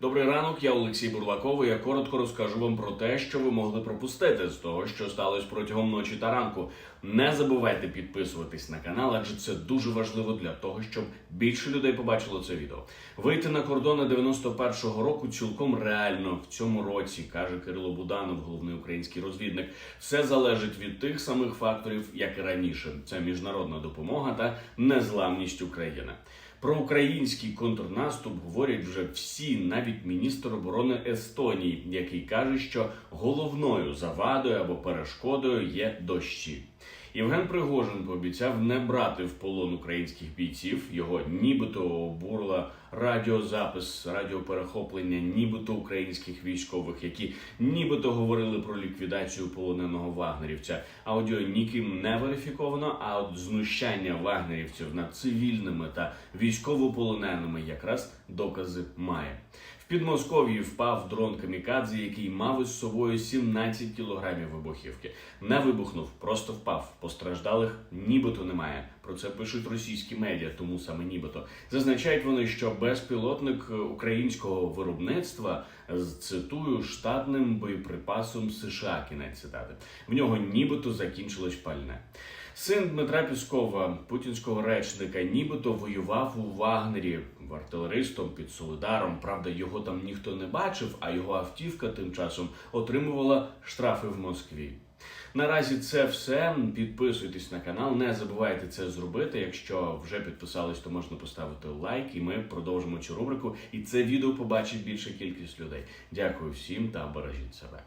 Добрий ранок, я Олексій Бурлаков. і Я коротко розкажу вам про те, що ви могли пропустити з того, що сталося протягом ночі та ранку. Не забувайте підписуватись на канал, адже це дуже важливо для того, щоб більше людей побачило це відео. Вийти на кордони 91-го року цілком реально в цьому році, каже Кирило Буданов, головний український розвідник. Все залежить від тих самих факторів, як і раніше. Це міжнародна допомога та незламність України. Про український контрнаступ говорять вже всі, навіть міністр оборони Естонії, який каже, що головною завадою або перешкодою є дощі. Євген Пригожин пообіцяв не брати в полон українських бійців. Його нібито обурила радіозапис, радіоперехоплення, нібито українських військових, які нібито говорили про ліквідацію полоненого вагнерівця. Аудіо ніким не верифіковано. А от знущання вагнерівців над цивільними та військовополоненими якраз докази має. Підмосков'ї впав дрон камікадзе, який мав із собою 17 кілограмів вибухівки. Не вибухнув, просто впав. Постраждалих нібито немає. Про це пишуть російські медіа, тому саме нібито зазначають вони, що безпілотник українського виробництва цитую штатним боєприпасом США. Кінець цитати в нього нібито закінчилось пальне. Син Дмитра Піскова, путінського речника, нібито воював у Вагнері артилеристом під Солидаром. Правда, його там ніхто не бачив, а його автівка тим часом отримувала штрафи в Москві. Наразі це все. Підписуйтесь на канал, не забувайте це зробити. Якщо вже підписались, то можна поставити лайк, і ми продовжимо цю рубрику. І це відео побачить більша кількість людей. Дякую всім та бережіть себе.